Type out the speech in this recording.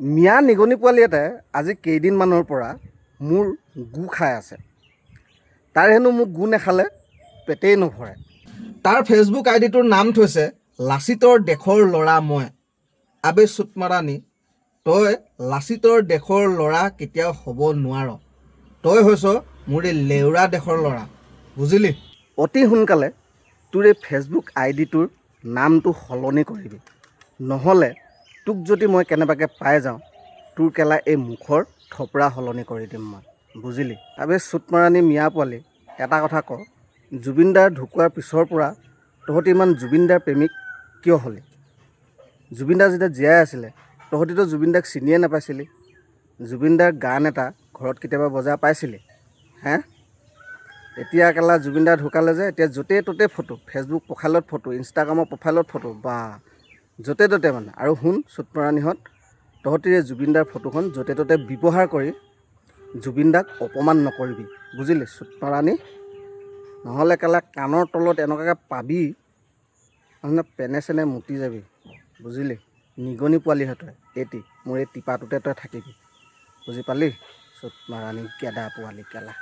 মিয়া নিগনি পোৱালি এটাই আজি কেইদিনমানৰ পৰা মোৰ গু খাই আছে। তাৰ হেনো মোক গু নেখালে পেটেই নভৰে। তাৰ ফেচবুক আই ডিটোৰ নাম থৈছে, লাচিতৰ দেশৰ ল'ৰা মই। আবে চুটমাৰাণী তই লাচিতৰ দেশৰ ল'ৰা কেতিয়াও হ'ব নোৱাৰ। তই হৈছ মোৰ এই লেউৰা দেশৰ ল'ৰা। বুজিলি? অতি সোনকালে তোৰ এই ফেচবুক আই ডিটোৰ নামটো সলনি কৰিবি। নহ'লে তোক যদি মই কেনেবাকৈ পাই যাওঁ তোৰ কেলা এই মুখৰ থপৰা সলনি কৰি দিম মই। বুজিলি? আবে চুটমাৰাণী মিয়া পোৱালি এটা কথা ক জুবিনদাৰ ঢুকোৱাৰ পিছৰ পৰা তহঁতি ইমান জুবিনদাৰ প্ৰেমিক কিয় হ'লি? জুবিনদা যেতিয়া জীয়াই আছিলে তহঁতিতো জুবিনদাক চিনিয়ে নাপাইছিলি। জুবিনদাৰ গান এটা ঘৰত কেতিয়াবা বজাই পাইছিলি। হে? এতিয়া কেলা জুবিনদা ঢুকালে যে এতিয়া য'তে ত'তে ফটো ফেচবুক প্ৰফাইলত ফটো ইনষ্টাগ্ৰামৰ প্ৰফাইলত ফটো বা য'তে ত'তে মানে আৰু শুন চুটমৰাণীহঁত তহঁতি এই জুবিনদাৰ ফটোখন য'তে ত'তে ব্যৱহাৰ কৰি জুবিনদাক অপমান নকৰিবি। বুজিলি? চুটমৰাণী নহ'লে কেলা কাণৰ তলত এনেকুৱাকৈ পাবি মানে পেনে চেনে মুতি যাবি। বুজিলি? নিগনি পোৱালিহে তই এটি। মোৰ এই টিপাটোতে তই থাকিবি। বুজি পালি? চুটমাৰাণী গেদা পোৱালি কেলা?